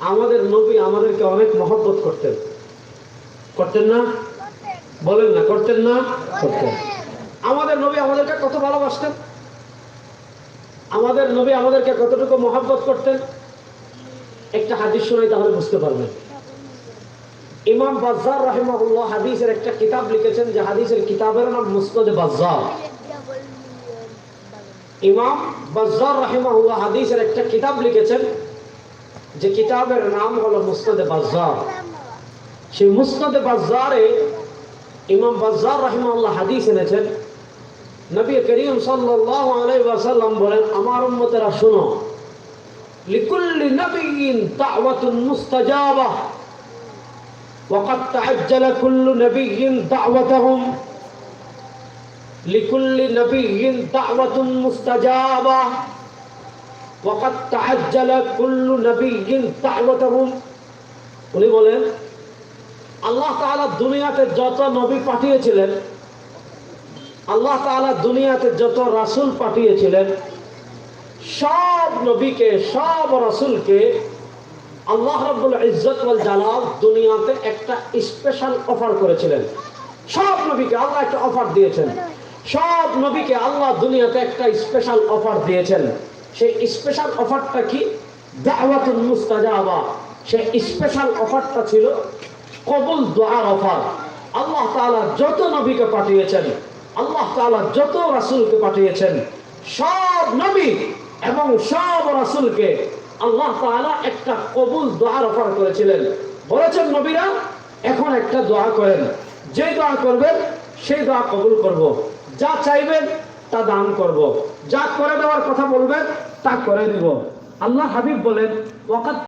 আমাদের নবী আমাদেরকে অনেক মহব্বত করতেন। করতেন না? বলেন না, করতেন না? করতেন। আমাদের নবী আমাদেরকে কত ভালোবাসতেন? আমাদের নবী আমাদেরকে কতটুকু মহব্বত করতেন? একটা হাদিস শোনাই তাহলে বুঝতে পারবেন। ইমাম বাজ্জার রাহিমাহুল্লাহ হাদিসের একটা কিতাব লিখেছেন, যে হাদিসের কিতাবের নাম মুসনদ বাজ্জার। ইমাম বাজ্জার রাহিমাহুল্লাহ হাদিসের একটা কিতাব লিখেছেন যে কিতাবের নাম হলো মুসনদ বাজ্জার সেই মুসনদ বাজ্জারে ইমাম বাজ্জার রাহিমাহুল্লাহ হাদিস এনেছেন নবী করিম সাল্লাল্লাহু আলাইহি ওয়াসাল্লাম বলেন আমার উম্মতেরা শুনো লিকুল্লি নবিয়িন দাওয়াতুন মুস্তাজাবা وقد تعجل كل نبي دعوتهم لكل نبي دعوة مستجابة উনি বলেন, আল্লাহ দুনিয়াতে যত নবী পাঠিয়েছিলেন, আল্লাহ দুনিয়াতে যত পাঠিয়েছিলেন, সব নবীকে, সব আল্লাহ ইজ্জত জালাল দুনিয়াতে একটা স্পেশাল অফার করেছিলেন। সব নবীকে আল্লাহ একটা অফার দিয়েছেন। সব নবীকে আল্লাহ দুনিয়াতে একটা স্পেশাল অফার দিয়েছেন। সেই স্পেশাল অফারটা কি? দাওয়াতুল মুস্তাজাবা। সেই স্পেশাল অফারটা ছিল কবুল দোয়ার অফার আল্লাহ তাআলা যত নবীকে পাঠিয়েছেন, আল্লাহ তাআলা যত রাসূলকে পাঠিয়েছেন, সব নবী এবং সব রাসুলকে আল্লাহ তাআলা একটা কবুল দোয়ার অফার করেছিলেন। বলেছেন নবীরা, এখন একটা দোয়া করেন। যে দোয়া করবেন, সেই দোয়া কবুল করব। যা চাইবেন তা দান করব। যা করে দেওয়ার কথা বলবেন, তা করে দিব আল্লাহ হাবিব বলেন ওয়াকাত